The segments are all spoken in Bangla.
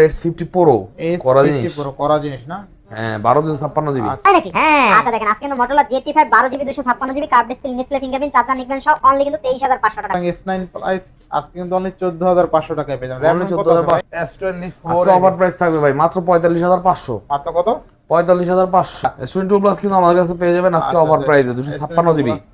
এস ফিফটি প্রো করা জিনিস? পুরো করা জিনিস না? হ্যাঁ বারো দুশো ছাপ্পান্ন জিবি। হ্যাঁ। আচ্ছা দেখেন আজকে কিন্তু মোটরোলা জিটি ফাইভ বারো জিবি দুশো ছাপ্পান্ন GB curve display display fingerprint charger নিকবেন সব অনলি কিন্তু তেইশ হাজার পাঁচশো টাকা। এস নাইন প্রাইস আজকে কিন্তু অনলি চোদ্দ হাজার পাঁচশো টাকায় পেয়ে যাবেন। Only 14,500 এস টোয়েন্টি আজকে অফার প্রাইস থাকবে ভাই মাত্র পঁয়তাল্লিশ হাজার পাঁচশো। মাত্র কত? পঁয়তাল্লিশ হাজার পাঁচশো। টোয়েন্টি টু প্লাস কিন্তু কাছে পেয়ে যাবেন আজকে আচ্ছা, অফার আচ্ছা। প্রাইসে দুশো ছাপ্পান্ন জিবি। আচ্ছা।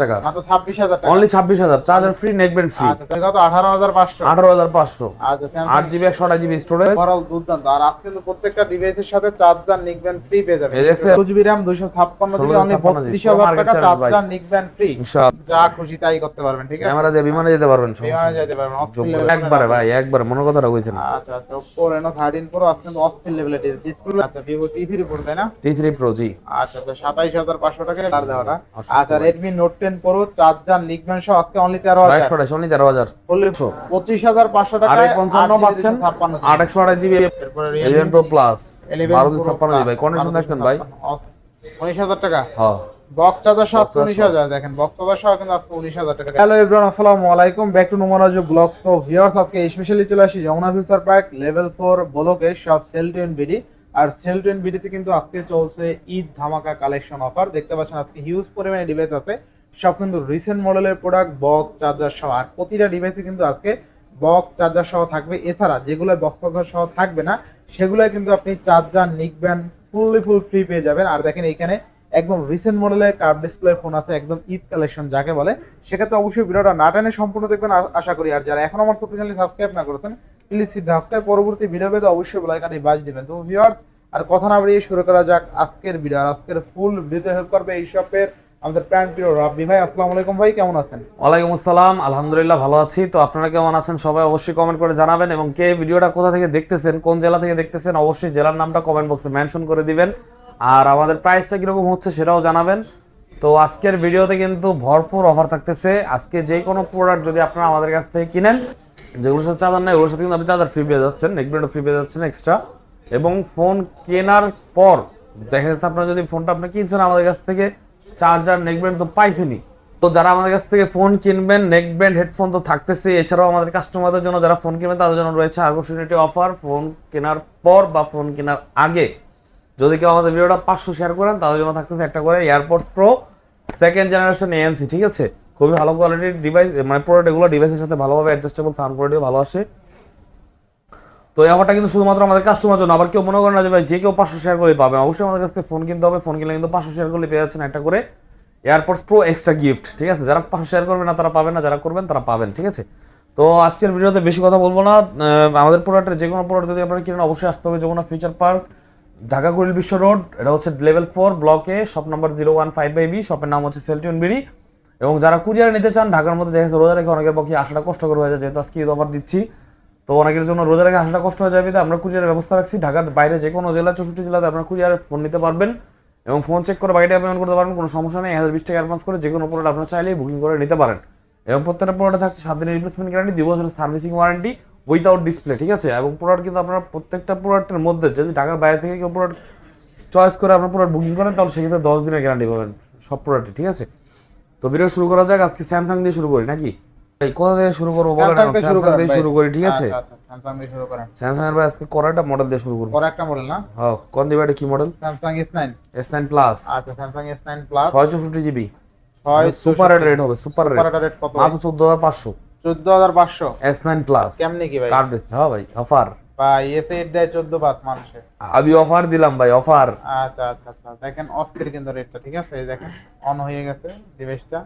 টাকা। মাত্র ছাব্বিশ হাজার অনলি ছাব্বিশ হাজার। Charger free neckband free আচ্ছা কত? আঠারো হাজার পাঁচশো। আঠারো হাজার পাঁচশো। আচ্ছা আট জিবি একশো আঠাশ জিবি স্টোরেজ ওভারঅল দুর্দান্ত। আর আজকে কিন্তু প্রত্যেকটা ডিভাইসের সাথে চার্জার নিকবেন ফ্রি পেয়ে যাবেন। এই জিবি র্যাম দুইশো ছাপ্পান্ন জিবি অনলি বত্রিশ হাজার টাকা charge ভাই। চার্জার ফ্রি যা খুশি তাই করতে পারবেন ঠিক আছে? ক্যামেরা দিয়ে বিমানে যেতে পারবেন বিমানে যেতে পারবেন একবারে ভাই একবারে মনে কথাটা কইছেন। আচ্ছা আচ্ছা 13 Pro আজকে কিন্তু অস্থির লেভেলের ডিসপ্লে আচ্ছা T3 Pro তাই না? টি থ্রি প্রো জি। আচ্ছা তো 27500 টাকা আর দেওয়াটা। আচ্ছা Redmi note ten pro charger লিখবেন সহ আজকে অনলি তেরো হাজার। অনলি তেরো হাজার। পঁচিশ হাজার পাঁচশো টাকা পঞ্চান্ন পাচ্ছেন। আট একশো আঠাশ জিবি ইলেভেন প্রো প্লাস বারো দুই ছাপ্পান্ন জিবি। ভাই কন্ডিশন দেখছেন ভাই? উনিশ হাজার টাকা। হ্যাঁ বক্স চার্জার সহ উনিশ হাজার দেখেন বক্স সহ কিন্তু আজকে উনিশ হাজার টাকা। হ্যালো এভরিওয়ান আসসালামু আলাইকুম। ব্যাক টু নোমারাজ ব্লগস তো আজকে স্পেশালি চলে আসি। Jamuna future park level four ব্লকে সব সেল টু এন বিডি আর সেল টোয়েন বিডিতে কিন্তু আজকে চলছে ঈদ ধামাকা কালেকশন অফার দেখতে পাচ্ছেন আজকে হিউজ পরিমাণে ডিভাইস আছে। সব কিন্তু রিসেন্ট মডেলের প্রোডাক্ট বক চার্জার সহ। আর প্রতিটা ডিভাইসে কিন্তু আজকে বক চার্জার সহ থাকবে। এছাড়া যেগুলো বক্স চার্জার সহ থাকবে না সেগুলো কিন্তু আপনি চার্জার নিকবেন ফুললি ফুল ফ্রি পেয়ে যাবেন। আর দেখেন এখানে একদম রিসেন্ট মডেলের কার্ভ ডিসপ্লে ফোন আছে, একদম ঈদ কালেকশন যাকে বলে। সেক্ষেত্রে অবশ্যই ভিডিওটা না টেনে সম্পূর্ণ দেখবেন আশা করি। আর যারা এখন আমার ছোট্ট চ্যানেল সাবস্ক্রাইব না করেছেন প্লিজ সাবস্ক্রাইব পরবর্তী ভিডিও পেতে অবশ্যই বেলাইকানে বাজ দিবেন। তো ভিউয়ার্স আর কথা না বাড়িয়ে শুরু করা যাক আজকের ভিডিও আজকের ফুল ভিডিওতে হেল্প করবে এই শপের আমাদের প্যান্ট প্রিয় রাব্বি। ভাই, আসসালামু আলাইকুম ভাই, কেমন আছেন? ওয়ালাইকুম আসসালাম, আলহামদুলিল্লাহ ভালো আছি। তো আপনারা কেমন আছেন সবাই অবশ্যই কমেন্ট করে জানাবেন এবং কে ভিডিওটা কোথা থেকে দেখতেছেন, কোন জেলা থেকে দেখতেছেন, অবশ্যই জেলার নামটা কমেন্ট বক্সে মেনশন করে দিবেন। আর আমাদের প্রাইসটা কীরকম হচ্ছে সেটাও জানাবেন। তো আজকের ভিডিওতে কিন্তু ভরপুর অফার থাকতেছে। আজকে যে কোনো প্রোডাক্ট যদি আপনারা আমাদের কাছ থেকে কিনেন যেগুলোর সাথে চার্জার নেই, ওগুলোর সাথে কিন্তু আপনি চার্জার ফ্রি পেয়ে যাচ্ছেন নেকব্রেন্ডও ফ্রি পেয়ে যাচ্ছেন এক্সট্রা এবং ফোন কেনার পর দেখা যাচ্ছে আপনারা যদি ফোনটা আপনি কিনছেন আমাদের কাছ থেকে, চার্জার নেকব্রেন্ড তো পাইছেনই। তো যারা আমাদের কাছ থেকে ফোন কিনবেন নেক ব্যান্ড হেডফোন তো থাকতেছে, এছাড়াও আমাদের কাস্টমারদের জন্য যারা ফোন কিনবেন, তাদের জন্য রয়েছে আকর্ষণীয় অফার ফোন কেনার পর বা ফোন কেনার আগে যদি কেউ আমাদের ভিডিওটা পাঁচশো শেয়ার করেন, তাদের জন্য থাকতেছে একটা করে airports pro second generation ANC ঠিক আছে? খুবই ভালো কোয়ালিটির ডিভাইস মানে প্রোডাক্ট এগুলো ডিভাইসের সাথে ভালোভাবে অ্যাডজাস্টেবল সাউন্ড কোয়ালিটিও ভালো আসে। তো এই অফারটা কিন্তু শুধুমাত্র আমাদের কাস্টমার জন্য, আবার কেউ মনে করেন না যে ভাই, যে কেউ পাঁচশো শেয়ার করে পাবে, অবশ্যই আমাদের কাছ থেকে ফোন কিনতে হবে ফোন কিনলে কিন্তু পাঁচশো শেয়ার করলে পেয়ে যাচ্ছেন একটা করে এয়ারপোর্টস প্রো এক্সট্রা গিফট ঠিক আছে? যারা পাঁচশো শেয়ার করবেন না, তারা পাবেন না, যারা করবেন, তারা পাবেন, ঠিক আছে? তো আজকের ভিডিওতে বেশি কথা বলব না। আমাদের প্রোডাক্টের যে কোনো প্রোডাক্ট যদি আপনারা কিনেন, অবশ্যই আসতে হবে Jamuna future park Dhaka Kuril Bishwa road, এটা হচ্ছে লেভেল ফোর ব্লকে shop number zero one five by B শপের নাম হচ্ছে সেলটিউন বিড়ি এবং যারা কুরিয়ার নিতে চান, ঢাকার মধ্যে দেখা যাচ্ছে রোজা রেখে অনেকের পক্ষে আসাটা কষ্টকর হয়ে যায়, যেহেতু আজকে ঈদ অফার দিচ্ছি। তো অনেকের জন্য রোজা রেখে আসাটা কষ্ট হয়ে যাবে আমরা কুরিয়ারের ব্যবস্থা রাখছি। ঢাকার বাইরে যে কোনো জেলা, চৌষট্টি জেলাতে আপনার কুরিয়ারে ফোন নিতে পারবেন। এবং ফোন চেক করে বাড়িতে পেমেন্ট করতে পারবেন, কোনো সমস্যা নেই, হাজার বিশ টাকা অ্যাডভান্স করে যে কোনো প্রোডাক্ট আপনার চাইলেই বুকিং করে নিতে পারেন। এবং প্রত্যেকটা প্রোডাক্টে থাকছে সাত দিনের রিপ্লেসমেন্ট গ্যারান্টি দুই বছরের সার্ভিসিং ওয়ারেন্টি উইদাউট ডিসপ্লে ঠিক আছে? এবং প্রোডাক্ট কিন্তু আপনার প্রত্যেকটা প্রোডাক্টের মধ্যে যদি ঢাকার বাইরে থেকে কেউ প্রোডাক্ট চয়েস করে আপনার প্রোডাক্ট বুকিং করেন তাহলে সেক্ষেত্রে দশ দিনের গ্যারান্টি পাবেন সব প্রোডাক্টে ঠিক আছে? তো ভিডিও শুরু করা যাক আজকে স্যামসাং দিয়ে শুরু করি নাকি? এই কোথা থেকে শুরু করব বলেন স্যামসাং দিয়ে শুরু করি ঠিক আছে? স্যামসাং দিয়ে শুরু করেন। স্যামসাং এর আজকে করাটা মডেল দিয়ে শুরু করব। একটা মডেল না? হ্যাঁ কোন দিবে এটা কি model Samsung S9 S nine plus আচ্ছা স্যামসাং S9 প্লাস ছয় চৌষট্টি জিবি ছয় সুপার রেট হবে সুপার রেট কত? মাত্র চোদ্দ হাজার পাঁচশো। 14500 এস নাইন প্লাস কেমনে কি ভাই? কার্ড হ্যাঁ ভাই অফার ভাই এসে এর দেয় 14 পাস মানুষের আমি অফার দিলাম ভাই অফার আচ্ছা আচ্ছা আচ্ছা। দেখেন অস্থির কিন্তু রেটটা ঠিক আছে? এই দেখেন অন হয়ে গেছে ডিভাইসটা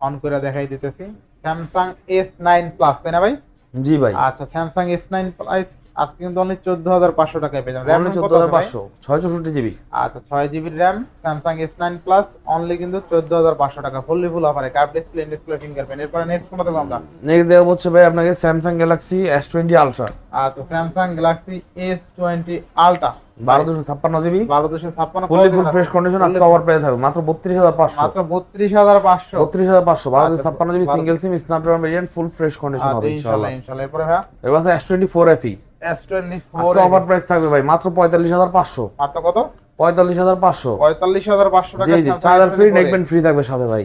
অন করে দেখাই দিতেছি। স্যামসাং S9 প্লাস তাই না ভাই? জি ভাই। আচ্ছা স্যামসাং S9 প্রাইস আজকে কিন্তু অনলি 14500 টাকায় পেয়ে যাবেন। চোদ্দ হাজার? পাঁচশো ছয় চৌষট্টি জিবি আচ্ছা ছয় GB RAM Samsung S nine plus only কিন্তু চোদ্দ হাজার পাঁচশো টাকা। ফুললি ফুল অফারে কার্ভ ডিসপ্লে ডিসপ্লে ফিঙ্গারপ্রিন্ট এরপরে নেক্সট কোনটা দেবো আমরা? নেক্সট দেওয়া হচ্ছে ভাই আপনাকে Samsung galaxy S twenty ultra আচ্ছা Samsung galaxy S twenty ultra বারো দুশো ছাপ্পান্ন জিবি। বারো দুশো ছাপ্পান্ন ফুললি ফুল ফ্রেশ কন্ডিশন আজকে কভার পেয়ে থাকবে। মাত্র বত্রিশ হাজার পাঁচশো। মাত্র বত্রিশ হাজার পাঁচশো। বত্রিশ হাজার পাঁচশো বারো দুশো ছাপ্পান্ন GB single SIM Snapdragon variant full fresh condition হবে ইনশাল্লাহ ইনশাল্লাহ। এরপরে ভাই? এবার আছে S twenty four FE S twenty four offer price থাকবে ভাই মাত্র পঁয়তাল্লিশ হাজার পাঁচশো। মাত্র কত? পঁয়তাল্লিশ হাজার পাঁচশো। পঁয়তাল্লিশ হাজার পাঁচশো টাকা জি জি চার্জার ফ্রি নেকবেন ফ্রি থাকবে সাথে ভাই।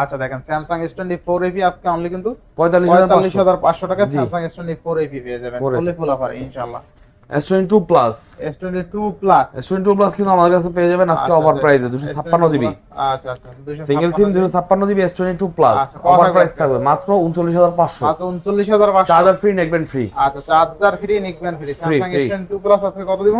আচ্ছা দেখেন Samsung S twenty four AP আজকে অনলি কিন্তু পঁয়তাল্লিশ হাজার পাঁচশো। টাকা Samsung S twenty four AP পেয়ে যাবেন। 4AP ফুলি ফুল অফার ইনশাল্লাহ। S22 Plus. S22 Plus. S22 Plus কিন্তু আমার কাছে পেয়ে যাবেন আজকে অফার প্রাইসে 256 জিবি আচ্ছা আচ্ছা 256 GB. Single SIM 256 GB S22 Plus আচ্ছা, অফার প্রাইস থাকবে মাত্র 39500 মাত্র 39500 চার্জার ফ্রি নেকবেন ফ্রি আচ্ছা চার্জার ফ্রি নেকবেন ফ্রি Samsung S22 Plus আজকে কত দিব?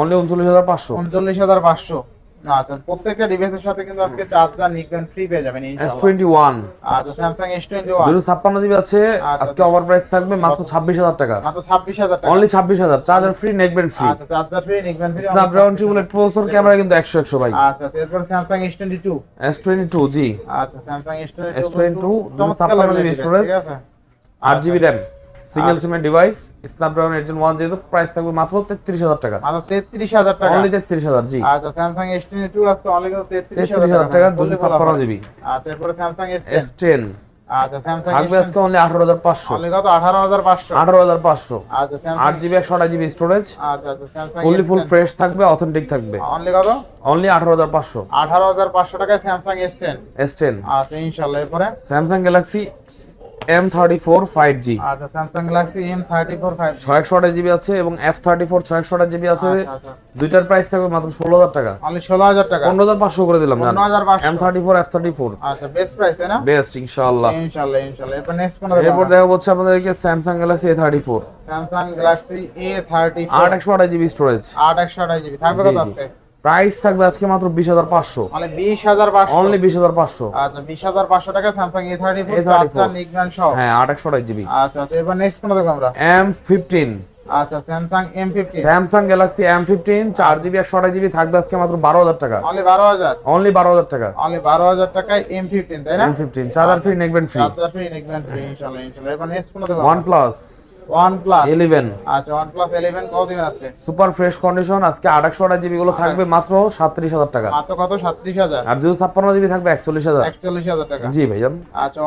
অনলি 39500 39500 আচ্ছা প্রত্যেকটা ডিভাইসের সাথে কিন্তু আজকে চার্জার নিকবেন ফ্রি পেয়ে যাবেন ইনশাআল্লাহ। টোয়েন্টি ওয়ান আচ্ছা স্যামসাং এস টোয়েন্টি ছাপ্পান্ন জিবি আছে আচ্ছা, আজকে অফার প্রাইস থাকবে মাত্র ছাব্বিশ হাজার টাকা। মাত্র ছাব্বিশ হাজার টাকা। অনলি ছাব্বিশ হাজার চার্জার ফ্রি নেকবেন ফ্রি আচ্ছা charger free নিকবেন free Snapdragon triple eight processor camera কিন্তু একশো একশো ভাই। আচ্ছা আচ্ছা এরপর এস টোয়েন্টি টু জি। আচ্ছা S twenty S22 256 GB storage, আট জিবি র্যাম সিঙ্গেল সিমের ডিভাইস স্ন্যাপড্রাগন এইট ওয়ান যেহেতু প্রাইস থাকবে মাত্র তেত্রিশ হাজার টাকা। মাত্র তেত্রিশ হাজার টাকা। অনলি তেত্রিশ হাজার জি। আচ্ছা স্যামসাং এস টোয়েন্টি টু আজকে অনলি তেত্রিশ হাজার টাকা। দুশো ছাপ্পান্ন জিবি আচ্ছা এরপরে স্যামসাং এস এস টেন আচ্ছা স্যামসাং থাকবে আজকে অনলি আঠারো হাজার পাঁচশো। অনলি কত? আঠারো হাজার পাঁচশো। আঠারো হাজার পাঁচশো। আচ্ছা স্যামসাং আট জিবি একশো আঠাশ জিবি স্টোরেজ আচ্ছা আচ্ছা স্যামসাং ফুললি ফুল ফ্রেশ থাকবে অথেন্টিক থাকবে। অনলি কত? অনলি আঠারো হাজার পাঁচশো। আঠারো হাজার পাঁচশো টাকায় Samsung S ten S ten আচ্ছা ইনশাল্লাহ এরপরে? Samsung Galaxy M thirty four five G আচ্ছা Samsung Galaxy M thirty four five ছয় জিবি আছে এবং এফ থার্টি ফোর ছয় একশো আঠাশ জিবি আছে। আচ্ছা আচ্ছা। দুইটার প্রাইস থাকবে মাত্র ষোলো হাজার টাকা। অনলি ষোলো হাজার টাকা। পনেরো হাজার পাঁচশো করে দিলাম ফোর এফ থার্টি ফোর আচ্ছা বেস্ট প্রাইস তাই না? বেস্ট ইনশাআল্লাহ। ইনশাল্লাহ ইনশাল্লাহ এরপর নেক্সট কোন এরপর দেখা হচ্ছে আপনাদেরকে স্যামসাং গ্যালাক্সি এ থার্টি আট একশো আঠাশ জিবি স্টোরেজ আট একশো আঠাশ জিবি। থাকবে কত আজকে? প্রাইস থাকবে আজকে মাত্র বিশ হাজার পাঁচশো। মানে বিশ হাজার পাঁচশো। অনলি বিশ হাজার পাঁচশো। আচ্ছা বিশ হাজার পাঁচশো টাকা স্যামসাং এ A34 চারটা নিকম্যান সহ। হ্যাঁ আট একশো আঠাশ জিবি আচ্ছা আচ্ছা এবার নেক্সট কোন দেখব আমরা? এম ফিফটিন আচ্ছা জিবি একশো আঠাশ জিবি থাকবে আজকে মাত্র বারো হাজার টাকা। অনলি বারো হাজার? অনলি বারো হাজার টাকা। অনলি বারো হাজার টাকায় এম ফিফটিন তাই না? এম ফিফটিন চার্জার ফ্রি নেকবেন ফ্রি চার্জার ফ্রি নিকম্যান ফ্রি ইনশাল্লাহ ইনশাল্লাহ। এবার নেক্সট কোন দেখব ওয়ান প্লাস ইলেভেন আচ্ছা কত দিবেন আজকে? সুপার ফ্রেশ কন্ডিশন আজকে আট একশো আঠাশ জিবি গুলো থাকবে মাত্র সাতত্রিশ হাজার টাকা। মাত্র কত? সাতত্রিশ হাজার? আর দুশো ছাপ্পান্ন জিবি থাকবে টাকা। জি ভাইজান। আচ্ছা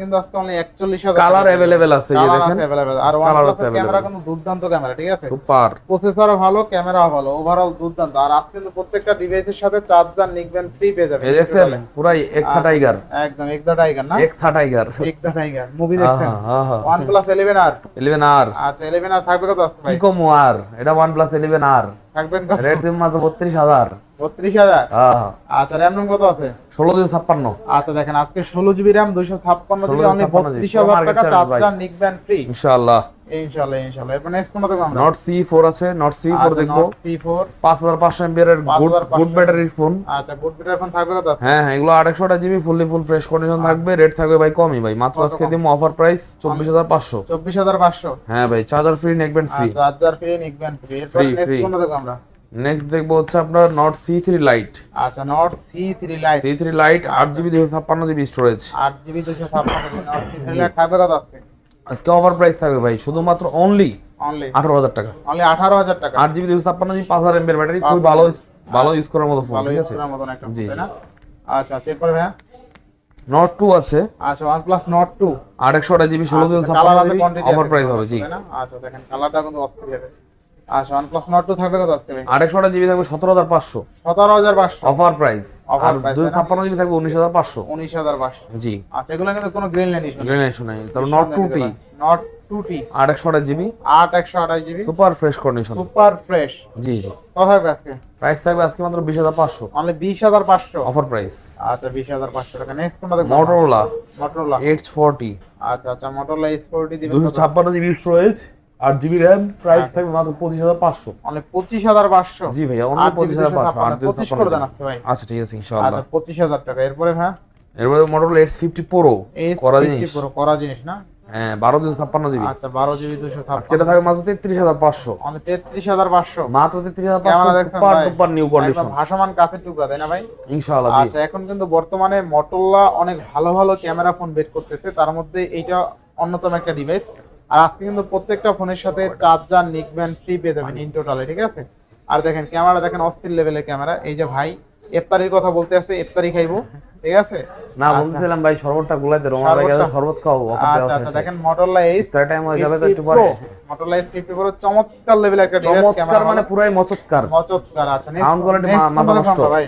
কিন্তু আজকে অনলি কালার আছে এই দেখেন। আর ক্যামেরা কিন্তু দুর্দান্ত ক্যামেরা ঠিক আছে? সুপার প্রসেসরও ভালো ক্যামেরাও ভালো ওভারঅল দুর্দান্ত। আর আজকে কিন্তু প্রত্যেকটা ডিভাইসের সাথে চার্জার নিকবেন ফ্রি পেয়ে যাবেন এই দেখছেন পুরাই একথা টাইগার একদম একদা টাইগার না? একথা টাইগার একদা টাইগার মুভি দেখছেন? আর ইলেভেন আর আচ্ছা ইলেভেন আর থাকবে কত? আজকে কি ভাই কম আর এটা OnePlus প্লাস ইলেভেন আর থাকবেন কত? রেট দিন মাত্র বত্রিশ হাজার। বত্রিশ আচ্ছা কত আছে? আচ্ছা দেখেন আজকে ষোলো জিবি র্যাম দুইশো ছাপ্পান্ন জিবি অনলি 56 বত্রিশ পুরো হাজার market টাকা charge ভাই। চার্জার ফ্রি ইনশাআল্লাহ। এরপর নেক্সট দেখব নট আছে নট দেখব। এর গুড গুড ফোন আচ্ছা গুড বিটার ফোন থাকবে কত আছে? হ্যাঁ হ্যাঁ এগুলো GB fully full fresh condition থাকবে। রেট থাকবে ভাই কমই ভাই। মাত্র আজকে অফার প্রাইস চব্বিশ হাজার পাঁচশো। চব্বিশ হাজার পাঁচশো। হ্যাঁ ভাই চার্জার ফ্রি নেকবেন ফ্রি চার্জার ফ্রি ফ্রি এরপর নেক্সট দেখব আমরা। নেক্সট দেখব হচ্ছে আপনার নট সি থ্রি লাইট আচ্ছা Note C three Lite C three Lite আট জিবি দুশো ছাপ্পান্ন জিবি স্টোরেজ আট জিবি দুশো ছাপ্পান্ন নট সি থ্রি লাইট থাকবে কত আজকে? আজকে অফার প্রাইস থাকবে ভাই শুধুমাত্র অনলি অনলি আঠারো হাজার টাকা। অনলি আঠারো হাজার টাকা। আট জিবি দুশো ছাপ্পান্ন জিবি পাঁচ হাজার এমবিআর ব্যাটারি খুবই ভালো ভালো ইউজ করার মতো ফোন ঠিক আছে? জি, আচ্ছা আচ্ছা এরপরে ভাইয়া? নট টু আছে। আচ্ছা ওয়ান প্লাস নট টু আট একশো জিবি ষোলো জিবি অফার প্রাইস হবে জি। আচ্ছা দেখেন কালারটা কিন্তু অস্থির হবে আচ্ছা নট থাকবে কত আজকে ভাই? জিবি থাকবে অফার প্রাইস জিবি থাকবে জি। আচ্ছা এগুলো কিন্তু কোনো green line issue green issue নাই। তারপর GB GB super fresh condition super fresh জি জি। কত থাকবে আজকে? প্রাইস থাকবে আজকে মাত্র অনলি অফার প্রাইস আচ্ছা টাকা। নেক্সট কোনটা দেখব? আচ্ছা আচ্ছা দিবেন জিবি স্টোরেজ আট জিবি র্যাম প্রাইস থাকবে মাত্র পঁচিশ হাজার পাঁচশো। অনলি পঁচিশ হাজার পাঁচশো? জি ভাইয়া অন্য পঁচিশ হাজার পাঁচশো আট পঁচিশ করে দেন আজকে ভাই। আচ্ছা ঠিক আছে ইনশাআল্লাহ। আচ্ছা পঁচিশ হাজার টাকা। এরপরে হ্যাঁ? এরপরে মোটরোলা এইট ফিফটি প্রো করা জিনিস। পুরো করা জিনিস না? হ্যাঁ বারো দুশো ছাপ্পান্ন জিবি আচ্ছা বারো জিবি দুশো আজকে এটা মাত্র তেত্রিশ হাজার পাঁচশো। অনলি তেত্রিশ হাজার পাঁচশো। মাত্র তেত্রিশ হাজার পাঁচশো ক্যামেরা দেখছেন সুপার ভাই? টুপার নিউ কন্ডিশন ভাসমান কাছের টুকরা তাই না ভাই? ইনশাআল্লাহ আচ্ছা এখন কিন্তু বর্তমানে মটোরোলা অনেক ভালো ভালো ক্যামেরা ফোন বের করতেছে। তার মধ্যে এইটা অন্যতম একটা ডিভাইস আর আজকে কিন্তু প্রত্যেকটা ফোনের সাথে চার্জার নিকব্যান্ড ফ্রি পেয়ে যাবেন ইন টোটালে ঠিক আছে? আর দেখেন ক্যামেরা দেখেন অস্থির লেভেলের ক্যামেরা। এই যে ভাই ইফতারির কথা বলতে আছে ইফতারি খাইবো ঠিক আছে? না বলতেছিলাম ভাই শরবতটা গুলাইতে রোমার ভাই শরবতটা? শরবত খাওয়াবো আচ্ছা আচ্ছা দেখেন মটোরোলা এইচ ইফতার টাইম হয়ে যাবে তো একটু পরে। মটোরোলা এইচ ফিফটি ফোর চমৎকার লেভেলের একটা ডিভাইস চমৎকার ক্যামেরা মানে পুরাই মচৎকার। মচৎকার আচ্ছা quality মা- মাথা নষ্ট। ভাই?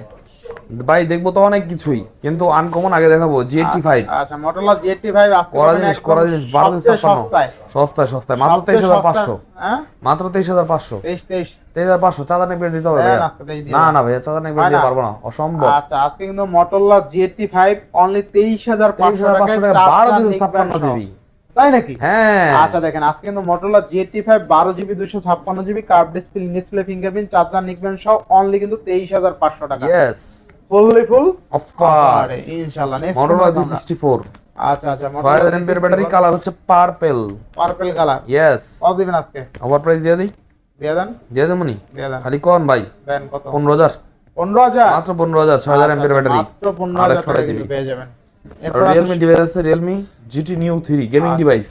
ভাই দেখব তো অনেক কিছুই কিন্তু আনকমন আগে দেখাবো জি এইটটি ফাইভ আচ্ছা মোটরলা জি এইটটি ফাইভ করা জিনিস করা জিনিস বারো দিন ছাপ্পান্ন। সস্তায়। সস্তায় সস্তায় মাত্র তেইশ হাজার পাঁচশো। হ্যাঁ? মাত্র তেইশ হাজার পাঁচশো। তেইশ তেইশ। তেইশ হাজার পাঁচশো চাঁদা দিতে হবে দিয়ে না না ভাইয়া চাঁদা দিতে পারব না অসম্ভব। আচ্ছা আজকে কিন্তু Motorola G eighty five only তেইশ হাজার তেইশ হাজার পাঁচশো টাকা বারো দিন ছাপ্পান্ন জিবি। তাই নাকি? হ্যাঁ। আচ্ছা দেখেন আজকে কিন্তু মোটরলা ফাইভ বারো জিবি দুশো ছাপ্পান্ন GB curve display display fingerprint charger নিকবেন সব অনলি কিন্তু তেইশ হাজার পাঁচশো টাকা। Fully full offer Motorola G sixty four আচ্ছা আচ্ছা ব্যাটারি কালার হচ্ছে পার্পেল পার্পল কালার ইয়েস কত দিবেন আজকে? ওভার প্রাইস দিয়ে দিই। দিয়ে দেন। দিয়ে দেবো নি? খালি কন ভাই। দেন কত? পনেরো হাজার। পনেরো হাজার? মাত্র পনেরো হাজার ছয় হাজার ব্যাটারি মাত্র পনেরো আর হাজার জিবি। পেয়ে যাবেন। রিয়েলমি ডিভাইস আছে Realme GT new three gaming device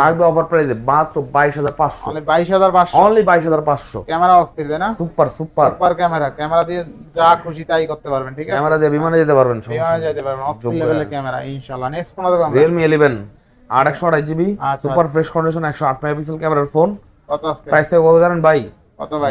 থাকবে অফার প্রাইসে মাত্র বাইশ হাজার পাঁচশো। বাইশ হাজার পাঁচশো। অনলি বাইশ হাজার পাঁচশো। ক্যামেরা অস্থির তাই না? Super super super camera. Camera দিয়ে যা খুশি তাই করতে পারবেন ঠিক আছে? ক্যামেরা দিয়ে বিমানে যেতে পারবেন বিমানে যেতে পারবেন অস্থির লেভেলের ক্যামেরা ইনশাআল্লাহ। নেক্সট কোন দেবো রিয়েলমি ইলেভেন আট একশো আড়াই জিবি। সুপার ফ্রেশ কন্ডিশন একশো আট মেগাপিক্সেল ক্যামেরার ফোন প্রাইস থেকে কত জানেন ভাই?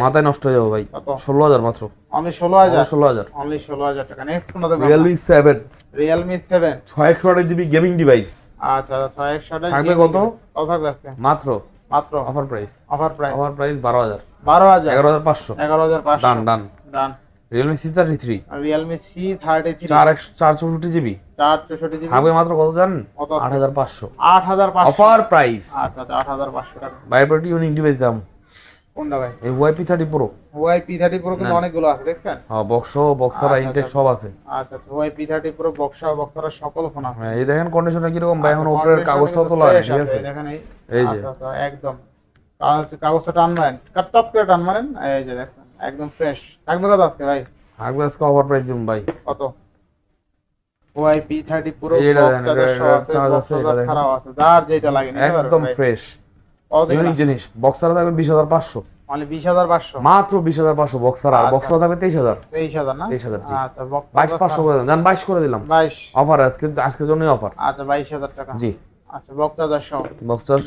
মাথায় নষ্ট হয়ে যাবে ভাই। ষোলো হাজার মাত্র। অনলি ষোলো হাজার? ষোলো হাজার। অনলি ষোলো হাজার টাকা। Next Realme seven Realme seven ছয় একশো আড়াই জিবি গেমিং ডিভাইস আচ্ছা ছয় একশো থাকবে কত? কত থাকবে আজকে? মাত্র। মাত্র? Offer price offer price offer price বারো হাজার। বারো হাজার? এগারো হাজার পাঁচশো। এগারো হাজার পাঁচশো। Done done done Realme C thirty three Realme C thirty three চার চার চৌষট্টি জিবি চার চৌষট্টি জিবি থাকবে মাত্র কত জানেন? আট হাজার পাঁচশো। আট হাজার অফার প্রাইস আচ্ছা আচ্ছা আট হাজার পাঁচশো টাকা। ভাইব্রেটি ইউনিক ডিভাইস দাম। কোনটা ভাই? এই Y P thirty pro Y P thirty pro কিন্তু অনেকগুলো আছে দেখছেন? হ্যাঁ বক্স বক্সারা আচ্ছা, ইনটেক আচ্ছা। সব আছে। আচ্ছা আচ্ছা প্রো বক্সা বক্সারা সকল ফোন আছে। হ্যাঁ, এই দেখেন কন্ডিশনটা কীরকম ভাই এখন আচ্ছা, উপরের condition তোলা হয়, ঠিক আছে, আছে? দেখেন এই। এই যে। আচ্ছা আচ্ছা একদম। কাগজটা টান মারেন কাট টপ করে টান মারেন এই যে দেখেন একদম ফ্রেশ থাকবে কত আজকে ভাই? থাকবে আজকে অফার প্রাইস দিন ভাই। কত? প্রো। ছাড়াও আছে যার যেটা লাগে একদম ফ্রেশ ইউনিক জিনিস বক্সারা থাকবে বিশ হাজার পাঁচশো। মানে বিশ হাজার পাঁচশো? মাত্র বিশ হাজার পাঁচশো বক্সার আর আচ্ছা। থাকবে তেইশ হাজার। তেইশ হাজার না? 23,000 জি। আচ্ছা বাইশ পাঁচশো করে দিলাম বাইশ করে দিলাম। বাইশ। অফার আজকে আজকের জন্যই অফার আচ্ছা বাইশ হাজার টাকা। জি। আচ্ছা বক্সার সহ। বক্সার